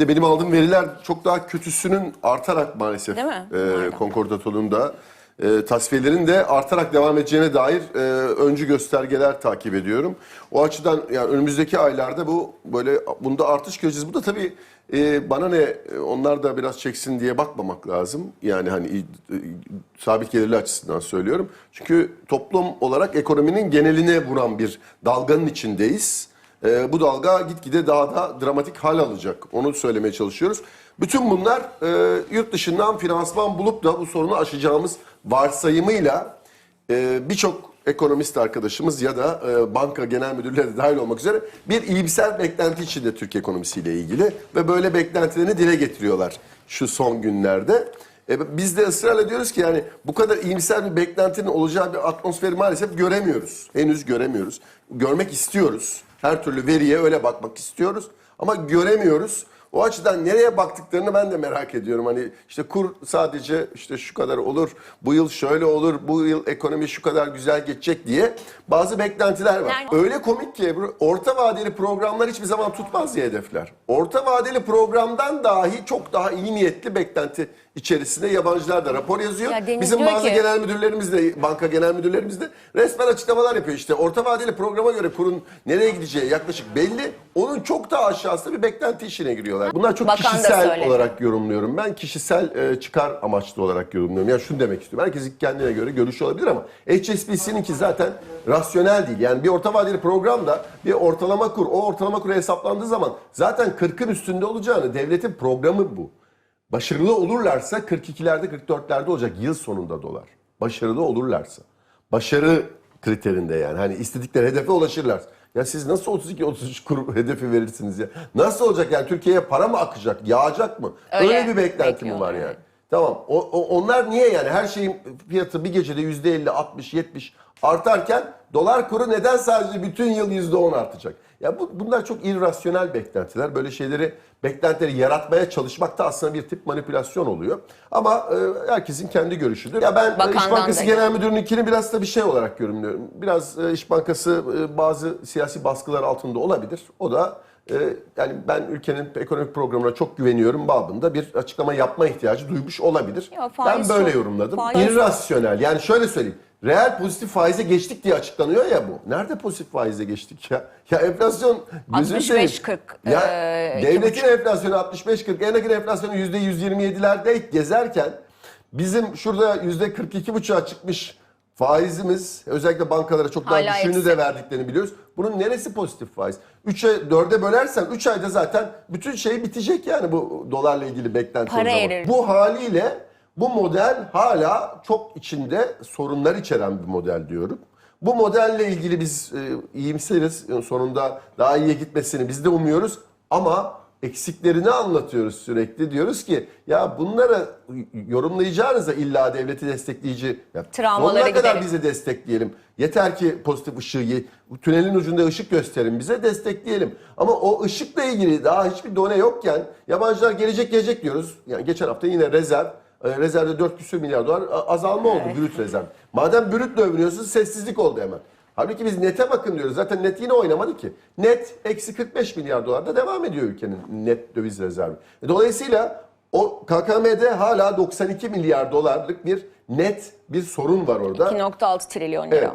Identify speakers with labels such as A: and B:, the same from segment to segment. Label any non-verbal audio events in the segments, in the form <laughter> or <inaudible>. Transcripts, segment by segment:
A: Bir de benim aldığım veriler çok daha kötüsünün artarak maalesef.
B: Değil mi?
A: E, da e, tasfiyelerin de artarak devam edeceğine dair e, öncü göstergeler takip ediyorum. O açıdan yani önümüzdeki aylarda bu böyle bunda artış göreceğiz. Bu da tabii e, bana ne e, onlar da biraz çeksin diye bakmamak lazım. Yani hani e, sabit gelirli açısından söylüyorum. Çünkü toplum olarak ekonominin geneline vuran bir dalganın içindeyiz. E, bu dalga gitgide daha da dramatik hal alacak. Onu söylemeye çalışıyoruz. Bütün bunlar e, yurt dışından finansman bulup da bu sorunu aşacağımız varsayımıyla e, birçok ekonomist arkadaşımız ya da e, banka genel müdürleri de dahil olmak üzere bir iyimser beklenti içinde Türk ekonomisiyle ilgili ve böyle beklentilerini dile getiriyorlar şu son günlerde. E, biz de ısrarla diyoruz ki yani bu kadar iyimser bir beklentinin olacağı bir atmosferi maalesef göremiyoruz. Henüz göremiyoruz. Görmek istiyoruz. Her türlü veriye öyle bakmak istiyoruz ama göremiyoruz. O açıdan nereye baktıklarını ben de merak ediyorum. Hani işte kur sadece işte şu kadar olur, bu yıl şöyle olur, bu yıl ekonomi şu kadar güzel geçecek diye bazı beklentiler var.
B: Yani-
A: Öyle komik ki Ebru, orta vadeli programlar hiçbir zaman tutmaz diye hedefler. Orta vadeli programdan dahi çok daha iyi niyetli beklenti içerisinde yabancılar da rapor yazıyor.
B: Ya Deniz
A: Bizim
B: diyor
A: bazı
B: ki-
A: genel müdürlerimiz de, banka genel müdürlerimiz de resmen açıklamalar yapıyor. İşte orta vadeli programa göre kurun nereye gideceği yaklaşık belli. Onun çok daha aşağısında bir beklenti işine giriyorlar. Bunlar çok
B: Bakan da
A: kişisel
B: söyledi.
A: olarak yorumluyorum. Ben kişisel e, çıkar amaçlı olarak yorumluyorum. Yani şunu demek istiyorum. Herkesin kendine göre görüşü olabilir ama HSBC'ninki zaten rasyonel değil. Yani bir orta vadeli programda bir ortalama kur, o ortalama kuru hesaplandığı zaman zaten 40'ın üstünde olacağını devletin programı bu. Başarılı olurlarsa 42'lerde 44'lerde olacak yıl sonunda dolar. Başarılı olurlarsa. Başarı kriterinde yani. Hani istedikleri hedefe ulaşırlar. Ya siz nasıl 32-33 kur hedefi verirsiniz ya? Nasıl olacak yani Türkiye'ye para mı akacak? Yağacak mı?
B: Öyle
A: Öyle, bir beklenti mi var yani?
B: evet.
A: Tamam. O, o- onlar niye yani? Her şeyin fiyatı bir gecede %50, 60, 70 artarken dolar kuru neden sadece bütün yıl %10 artacak? Ya bu, bunlar çok irrasyonel beklentiler. Böyle şeyleri, beklentileri yaratmaya çalışmak da aslında bir tip manipülasyon oluyor. Ama e, herkesin kendi görüşüdür. Ya ben e, İş
B: Bakandan
A: Bankası
B: da
A: Genel Müdürü'nünkini biraz da bir şey olarak yorumluyorum. Biraz e, İş Bankası e, bazı siyasi baskılar altında olabilir. O da yani ben ülkenin ekonomik programına çok güveniyorum babında bir açıklama yapma ihtiyacı duymuş olabilir.
B: Ya
A: ben böyle
B: çok-
A: yorumladım. İrrasyonel. Yani şöyle söyleyeyim. Reel pozitif faize geçtik diye açıklanıyor ya bu. Nerede pozitif faize geçtik ya? <laughs> Ya enflasyon gözünü
B: 65-40,
A: seveyim. Ya
B: e,
A: devletin enflasyonu 65-40, emekli enflasyonu %127'lerde gezerken bizim şurada %42,5'a çıkmış faizimiz özellikle bankalara çok daha
B: Hala
A: düşüğünü de verdiklerini biliyoruz. Bunun neresi pozitif faiz? 3'e 4'e bölersen 3 ayda zaten bütün şey bitecek yani bu dolarla ilgili beklenti.
B: Para
A: o zaman.
B: erir.
A: Bu haliyle bu model hala çok içinde sorunlar içeren bir model diyorum. Bu modelle ilgili biz e, iyimseriz. Sonunda daha iyiye gitmesini biz de umuyoruz. Ama eksiklerini anlatıyoruz sürekli. Diyoruz ki ya bunları yorumlayacağınıza illa devleti destekleyici ya
B: Travmalara
A: sonuna kadar
B: gidelim.
A: bizi destekleyelim. Yeter ki pozitif ışığı, tünelin ucunda ışık gösterin bize destekleyelim. Ama o ışıkla ilgili daha hiçbir done yokken yabancılar gelecek gelecek diyoruz. Yani geçen hafta yine rezerv, e, rezervde 4 küsur milyar dolar azalma oldu brüt rezerv. Madem brütle övünüyorsun sessizlik oldu hemen. Halbuki biz nete bakın diyoruz. Zaten net yine oynamadı ki. Net eksi 45 milyar dolarda devam ediyor ülkenin net döviz rezervi. E, Dolayısıyla o KKM'de hala 92 milyar dolarlık bir net bir sorun var orada.
B: 2.6 trilyon lira.
A: Evet.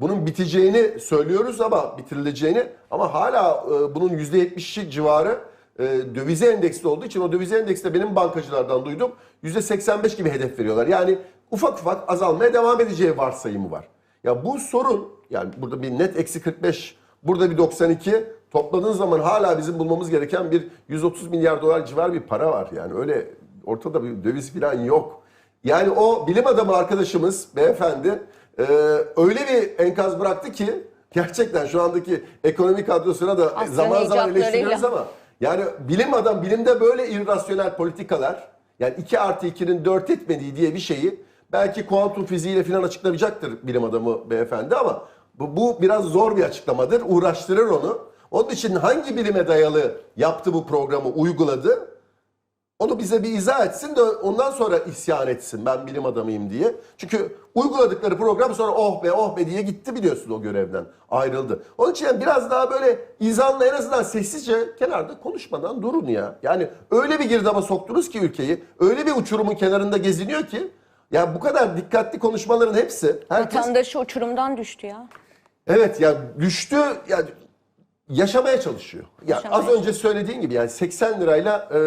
A: Bunun biteceğini söylüyoruz ama bitirileceğini ama hala e, bunun %70'i civarı e, dövize endeksli olduğu için o dövize endekste benim bankacılardan duydum %85 gibi hedef veriyorlar. Yani ufak ufak azalmaya devam edeceği varsayımı var. Ya bu sorun yani burada bir net eksi 45 burada bir 92 topladığın zaman hala bizim bulmamız gereken bir 130 milyar dolar civar bir para var. Yani öyle ortada bir döviz falan yok. Yani o bilim adamı arkadaşımız beyefendi e, öyle bir enkaz bıraktı ki gerçekten şu andaki ekonomi kadrosuna da
B: Aslında
A: zaman zaman eleştiriyoruz ama yani bilim adam bilimde böyle irrasyonel politikalar yani 2 artı 2'nin 4 etmediği diye bir şeyi belki kuantum fiziğiyle falan açıklayacaktır bilim adamı beyefendi ama bu, bu biraz zor bir açıklamadır. Uğraştırır onu. Onun için hangi bilime dayalı yaptı bu programı uyguladı? Onu bize bir izah etsin de ondan sonra isyan etsin ben bilim adamıyım diye. Çünkü uyguladıkları program sonra oh be oh be diye gitti biliyorsun o görevden ayrıldı. Onun için yani biraz daha böyle izanla en azından sessizce kenarda konuşmadan durun ya. Yani öyle bir girdaba soktunuz ki ülkeyi öyle bir uçurumun kenarında geziniyor ki ya bu kadar dikkatli konuşmaların hepsi herkes
B: Vatandaşı uçurumdan düştü ya.
A: Evet ya düştü ya yaşamaya çalışıyor. Ya
B: Yaşamaya
A: az önce söylediğin gibi yani 80 lirayla e,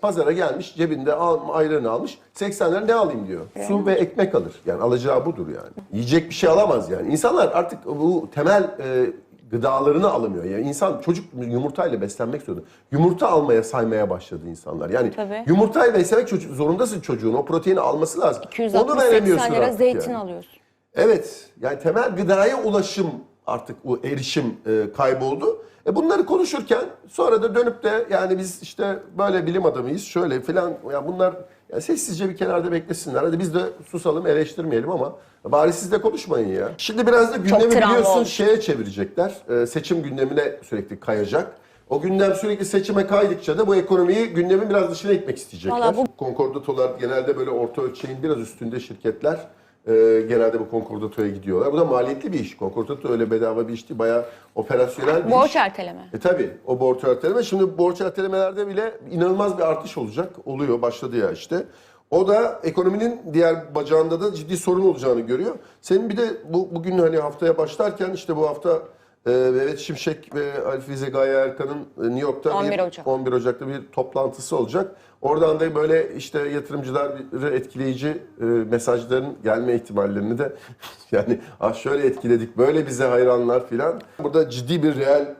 A: pazara gelmiş cebinde al, ayranı almış 80 lira ne alayım diyor. Su ve ekmek alır. Yani alacağı budur yani. Yiyecek bir şey alamaz yani. İnsanlar artık bu temel e, gıdalarını alamıyor. Yani insan çocuk yumurtayla beslenmek zorunda. Yumurta almaya saymaya başladı insanlar. Yani
B: Tabii.
A: yumurtayla beslemek çocuk, zorundasın çocuğun. O proteini alması lazım.
B: 260-80 lira
A: artık
B: zeytin
A: yani.
B: alıyorsun.
A: Evet, yani temel gıdaya ulaşım artık o erişim e, kayboldu. E bunları konuşurken sonra da dönüp de yani biz işte böyle bilim adamıyız şöyle filan ya bunlar ya sessizce bir kenarda beklesinler. Hadi biz de susalım eleştirmeyelim ama bari siz de konuşmayın ya. Şimdi biraz da gündemi biliyorsun
B: olmuş.
A: şeye çevirecekler. E, seçim gündemine sürekli kayacak. O gündem sürekli seçime kaydıkça da bu ekonomiyi gündemin biraz dışına itmek isteyecekler.
B: Bu-
A: Konkordatolar genelde böyle orta ölçeğin biraz üstünde şirketler e, genelde bu konkordatoya gidiyorlar. Bu da maliyetli bir iş. Konkordato öyle bedava bir iş değil. Bayağı operasyonel bir
B: Borç
A: iş.
B: erteleme.
A: E tabi o borç erteleme. Şimdi borç ertelemelerde bile inanılmaz bir artış olacak. Oluyor başladı ya işte. O da ekonominin diğer bacağında da ciddi sorun olacağını görüyor. Senin bir de bu bugün hani haftaya başlarken işte bu hafta e, Mehmet Şimşek ve Alfize Gaye Erkan'ın e, New York'ta
B: 11
A: bir,
B: Ocak.
A: 11 Ocak'ta bir toplantısı olacak. Oradan da böyle işte yatırımcıları etkileyici e, mesajların gelme ihtimallerini de <laughs> yani ah şöyle etkiledik böyle bize hayranlar filan. Burada ciddi bir real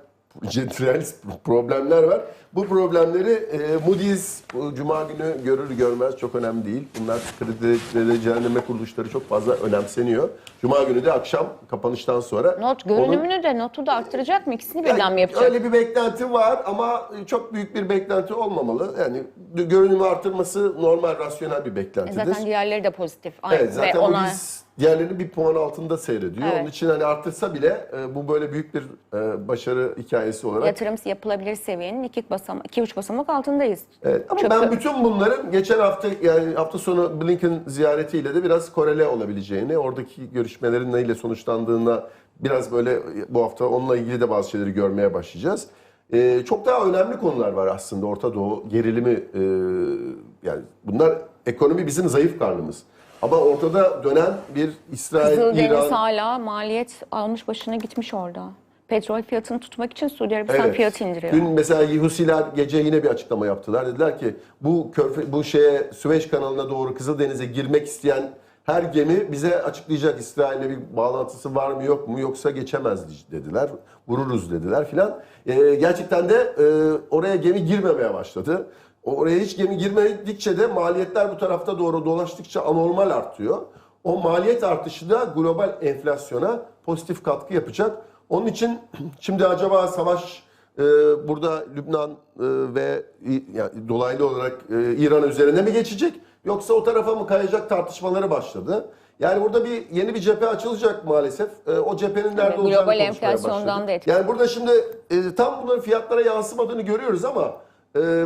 A: realist problemler var. Bu problemleri e, Moody's bu Cuma günü görür görmez çok önemli değil. Bunlar kredi derecelendirme kuruluşları çok fazla önemseniyor. Cuma günü de akşam kapanıştan sonra.
B: Not
A: onun-
B: görünümünü de notu da arttıracak mı? İkisini birden
A: yani
B: mi yapacak?
A: Öyle bir beklenti var ama çok büyük bir beklenti olmamalı. Yani görünümü artırması normal, rasyonel bir
B: E
A: beklentidir.
B: Zaten diğerleri de pozitif. Aynı
A: Evet zaten
B: ve ona
A: Moody's diğerlerinin bir puan altında seyrediyor.
B: Evet.
A: Onun için hani artırsa bile e, bu böyle büyük bir e, başarı hikayesi olarak.
B: yatırım yapılabilir seviyenin iki basam iki üç basamak altındayız.
A: Evet, ama
B: Çok
A: ben
B: da-
A: bütün bunların geçen hafta yani hafta sonu Blinken ziyaretiyle de biraz korele olabileceğini, oradaki görüşmelerin neyle sonuçlandığına biraz böyle bu hafta onunla ilgili de bazı şeyleri görmeye başlayacağız. Ee, çok daha önemli konular var aslında Orta Doğu gerilimi e, yani bunlar ekonomi bizim zayıf karnımız. Ama ortada dönen bir İsrail,
B: Kızıldeniz
A: İran,
B: hala maliyet almış başına gitmiş orada. Petrol fiyatını tutmak için Suudi Arabistan
A: Evet.
B: fiyat indiriyor.
A: Dün mesela Husiler gece yine bir açıklama yaptılar. Dediler ki bu körfe, bu şeye Süveyş kanalına doğru Kızıldeniz'e girmek isteyen her gemi bize açıklayacak İsrail'le bir bağlantısı var mı yok mu yoksa geçemez dediler. Vururuz dediler filan. Ee, gerçekten de e, oraya gemi girmemeye başladı. Oraya hiç gemi girmedikçe de maliyetler bu tarafta doğru dolaştıkça anormal artıyor. O maliyet artışı da global enflasyona pozitif katkı yapacak. Onun için <clears throat> şimdi acaba savaş e, burada Lübnan e, ve yani dolaylı olarak e, İran üzerine mi geçecek yoksa o tarafa mı kayacak tartışmaları başladı. Yani burada bir yeni bir cephe açılacak maalesef. E, o cephenin nerede
B: Evet,
A: olacağını
B: global enflasyondan
A: başladık.
B: da etkili.
A: Yani burada şimdi e, tam bunların fiyatlara yansımadığını görüyoruz ama e,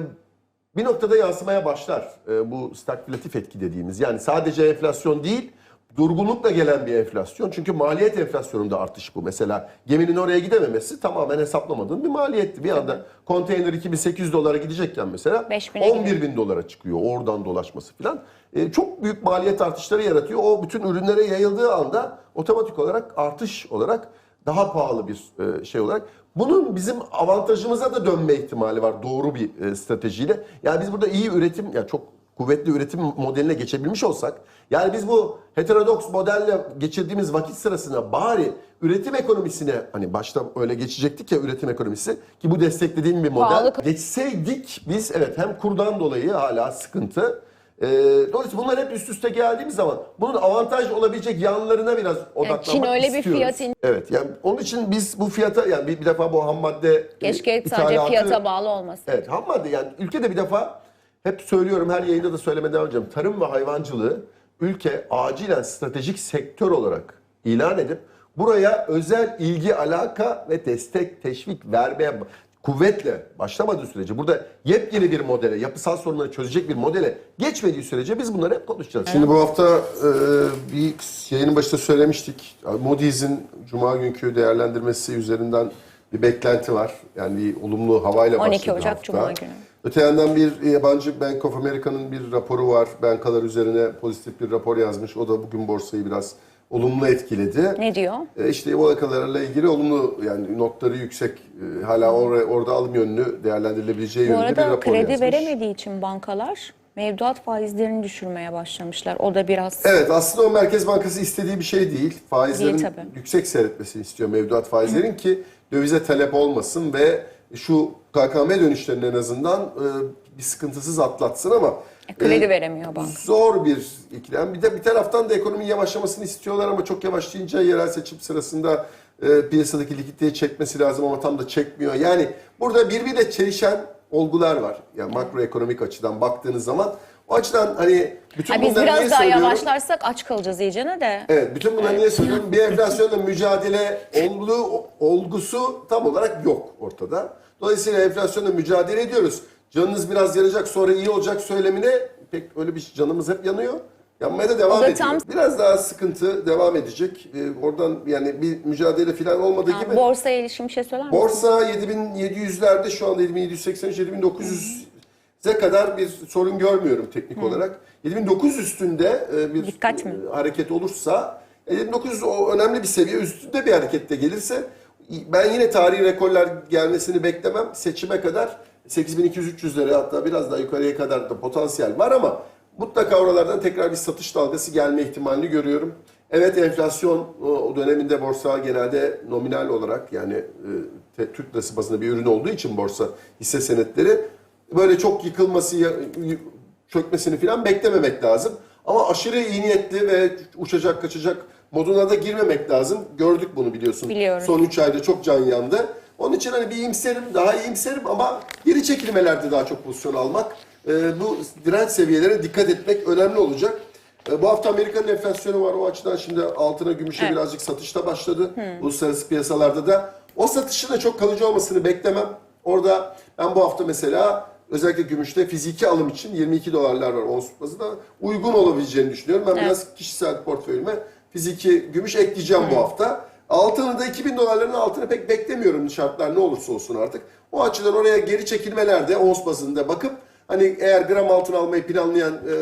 A: bir noktada yansımaya başlar e, bu stagflatif etki dediğimiz. Yani sadece enflasyon değil, durgunlukla gelen bir enflasyon. Çünkü maliyet enflasyonunda artış bu. Mesela geminin oraya gidememesi tamamen hesaplamadığın bir maliyetti. Bir anda konteyner 2800 dolara gidecekken mesela
B: 5000'e
A: 11 bin dolara çıkıyor oradan dolaşması falan. E, çok büyük maliyet artışları yaratıyor. O bütün ürünlere yayıldığı anda otomatik olarak artış olarak daha pahalı bir e, şey olarak. Bunun bizim avantajımıza da dönme ihtimali var doğru bir e, stratejiyle. Yani biz burada iyi üretim, yani çok kuvvetli üretim modeline geçebilmiş olsak, yani biz bu heterodoks modelle geçirdiğimiz vakit sırasında bari üretim ekonomisine, hani başta öyle geçecektik ya üretim ekonomisi ki bu desteklediğim bir model.
B: Pahalı-
A: Geçseydik biz evet hem kurdan dolayı hala sıkıntı. Ee, dolayısıyla bunlar hep üst üste geldiğimiz zaman bunun avantaj olabilecek yanlarına biraz odaklanmak
B: Çin öyle bir
A: istiyoruz.
B: fiyat in-
A: Evet yani onun için biz bu fiyata yani bir, bir defa bu ham madde e,
B: Keşke sadece
A: ithalatı-
B: fiyata bağlı olmasın.
A: Evet ham madde yani ülkede bir defa hep söylüyorum her yayında da söylemeye devam edeceğim. Tarım ve hayvancılığı ülke acilen stratejik sektör olarak ilan edip buraya özel ilgi, alaka ve destek, teşvik vermeye kuvvetle başlamadığı sürece burada yepyeni bir modele, yapısal sorunları çözecek bir modele geçmediği sürece biz bunları hep konuşacağız. Şimdi bu hafta e, bir yayının başında söylemiştik. Moody's'in Cuma günkü değerlendirmesi üzerinden bir beklenti var. Yani bir olumlu havayla
B: 12
A: başladı
B: Ocak
A: hafta.
B: Cuma günü.
A: Öte yandan bir yabancı Bank of America'nın bir raporu var. Bankalar üzerine pozitif bir rapor yazmış. O da bugün borsayı biraz olumlu etkiledi.
B: Ne diyor?
A: E, İşte bankalarla ilgili olumlu yani notları yüksek e, hala oraya, orada alım yönlü değerlendirilebileceği
B: Bu
A: yönünde bir
B: arada
A: rapor
B: kredi
A: yazmış.
B: veremediği için bankalar mevduat faizlerini düşürmeye başlamışlar. O da biraz
A: Evet aslında o Merkez Bankası istediği bir şey değil. Faizlerin
B: Değil tabii.
A: yüksek seyretmesini istiyor mevduat faizlerin ki dövize talep olmasın ve şu KKM dönüşlerini en azından e, bir sıkıntısız atlatsın ama
B: kredi
A: e,
B: veremiyor banka.
A: Zor bir ikilem. Bir de bir taraftan da ekonominin yavaşlamasını istiyorlar ama çok yavaşlayınca yerel seçim sırasında e, piyasadaki likiditeyi çekmesi lazım ama tam da çekmiyor. Yani burada birbiriyle çelişen olgular var. Yani makroekonomik açıdan baktığınız zaman o açıdan hani bütün
B: Ha, biz
A: bunları niye
B: biraz daha
A: söylüyorum?
B: yavaşlarsak aç kalacağız iyicene de.
A: Evet, bütün bunları niye söylüyorum? Bir enflasyonla mücadele olgu, olgusu tam olarak yok ortada. Dolayısıyla enflasyonla mücadele ediyoruz. Canınız biraz yanacak sonra iyi olacak söylemine pek öyle bir canımız hep yanıyor. Yanmaya da devam
B: da
A: ediyor.
B: tam-
A: Biraz daha sıkıntı devam edecek. Ee, oradan yani bir mücadele falan olmadığı gibi.
B: borsaya ilişkin bir şey söyler misin?
A: Borsa 7700'lerde şu anda 7783 7900'e kadar bir sorun görmüyorum teknik olarak. 7900 üstünde e, bir
B: Dikkat mi?
A: e, hareket olursa e, 7900 o önemli bir seviye üstünde bir harekette gelirse ben yine tarihi rekorlar gelmesini beklemem. Seçime kadar 8200-300'lere hatta biraz daha yukarıya kadar da potansiyel var ama mutlaka oralardan tekrar bir satış dalgası gelme ihtimalini görüyorum. Evet enflasyon o- döneminde borsa genelde nominal olarak yani e, Türk lirası bazında bir ürün olduğu için borsa hisse senetleri böyle çok yıkılması, çökmesini falan beklememek lazım. Ama aşırı iyi niyetli ve uçacak kaçacak moduna da girmemek lazım. Gördük bunu biliyorsun.
B: Biliyoruz.
A: Son 3 ayda çok can yandı. Onun için hani bir iyimserim, daha iyimserim ama geri çekilmelerde daha çok pozisyon almak. e, bu direnç seviyelerine dikkat etmek önemli olacak. E, bu hafta Amerika'nın enflasyonu var. O açıdan şimdi altına, gümüşe
B: Evet.
A: birazcık satışta başladı. Uluslararası piyasalarda da. O satışın da çok kalıcı olmasını beklemem. Orada ben bu hafta mesela özellikle gümüşte fiziki alım için 22 dolarlar var ons bazında uygun olabileceğini düşünüyorum. Ben
B: Evet.
A: biraz kişisel portföyüme fiziki gümüş ekleyeceğim bu hafta. Altını da 2000 dolarların altını pek beklemiyorum şartlar ne olursa olsun artık. O açıdan oraya geri çekilmelerde ons bazında bakıp hani eğer gram altın almayı planlayan e,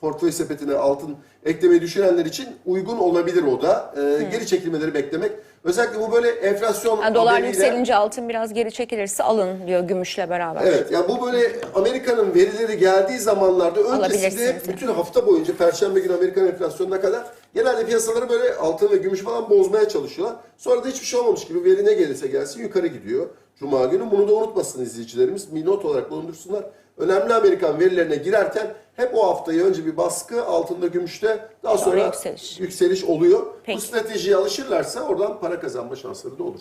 A: portföy sepetine altın eklemeyi düşünenler için uygun olabilir o da. E, Geri çekilmeleri beklemek. Özellikle bu böyle enflasyon
B: Ha, dolar
A: haberiyle-
B: yükselince altın biraz geri çekilirse alın diyor gümüşle beraber.
A: Evet ya bu böyle Amerika'nın verileri geldiği zamanlarda öncesinde bütün hafta boyunca Perşembe günü Amerikan enflasyonuna kadar genelde piyasaları böyle altın ve gümüş falan bozmaya çalışıyorlar. Sonra da hiçbir şey olmamış gibi veri ne gelirse gelsin yukarı gidiyor. Cuma günü bunu da unutmasın izleyicilerimiz. Bir not olarak bulundursunlar. Önemli Amerikan verilerine girerken hep o haftayı önce bir baskı altında gümüşte daha sonra
B: yükseliş.
A: yükseliş oluyor.
B: Peki.
A: Bu stratejiye alışırlarsa oradan para kazanma şansları da olur.